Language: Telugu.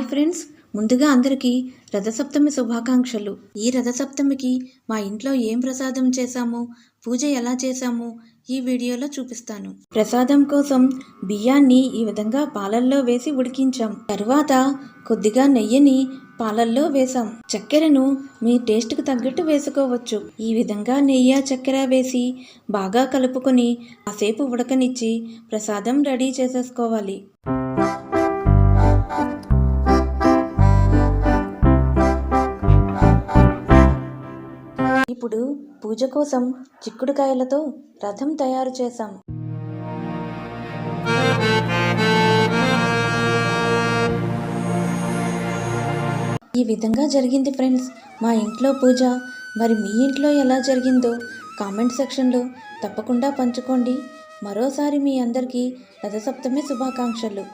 Hi friends. ముందుగా అందరికీ రథసప్తమి శుభాకాంక్షలు. ఈ రథసప్తమికి మా ఇంట్లో ఏం ప్రసాదం చేశాము? పూజ ఎలా చేశాము? ఈ వీడియోలో చూపిస్తాను. ప్రసాదం కోసం బియ్యాన్ని ఈ విధంగా పాలల్లో వేసి ఉడికించాం. తర్వాత కొద్దిగా నెయ్యిని పాలల్లో వేసాం చక్కెరను మీ టేస్ట్కి తగ్గట్టు వేసుకోవచ్చు. ఈ విధంగా నెయ్యి చక్కెర వేసి బాగా కలుపుకొని కాసేపు ఉడకనిచ్చి ప్రసాదం రెడీ చేసేసుకోవాలి. ఇప్పుడు పూజ కోసం చిక్కుడుకాయలతో రథం తయారు చేశాం. ఈ విధంగా జరిగింది ఫ్రెండ్స్. మా ఇంట్లో పూజ. మరి మీ ఇంట్లో ఎలా జరిగిందో కామెంట్ సెక్షన్లో తప్పకుండా పంచుకోండి. మరోసారి మీ అందరికీ రథసప్తమి శుభాకాంక్షలు.